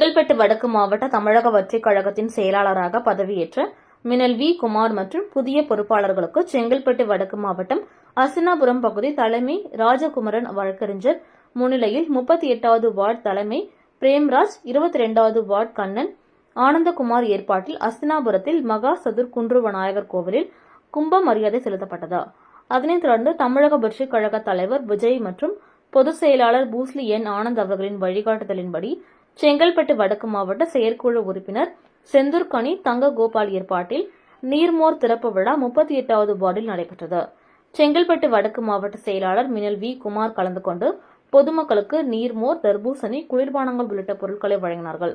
செங்கல்பட்டு வடக்கு மாவட்ட தமிழக வற்றிக் கழகத்தின் செயலாளராக பதவியேற்ற மினல் வி. குமார் மற்றும் புதிய பொறுப்பாளர்களுக்கு செங்கல்பட்டு வடக்கு மாவட்டம் அசினாபுரம் பகுதி தலைமை ராஜகுமரன் வழக்கறிஞர் முன்னிலையில் முப்பத்தி எட்டாவது வார்டு தலைமை பிரேம்ராஜ் இருபத்தி இரண்டாவது வார்டு கண்ணன் ஆனந்தகுமார் ஏற்பாட்டில் அஸ்தினாபுரத்தில் மகா சதுர் குன்று விநாயகர் கோவிலில் கும்ப மரியாதை செலுத்தப்பட்டது. அதனைத் தொடர்ந்து தமிழக பட்ஜெட் கழக தலைவர் விஜய் மற்றும் பொதுச் செயலாளர் பூஸ்லி என். ஆனந்த் அவர்களின் வழிகாட்டுதலின்படி செங்கல்பட்டு வடக்கு மாவட்ட செயற்குழு உறுப்பினர் செந்தூர்கனி தங்க கோபால் ஏற்பாட்டில் நீர்மோர் திறப்பு விழா முப்பத்தி எட்டாவது வார்டில் நடைபெற்றது. செங்கல்பட்டு வடக்கு மாவட்ட செயலாளர் மினல் வி. குமார் கலந்து கொண்டு பொதுமக்களுக்கு நீர்மோர் தர்பூசணி குளிர்பானங்கள் உள்ளிட்ட பொருட்களை வழங்கினார்கள்.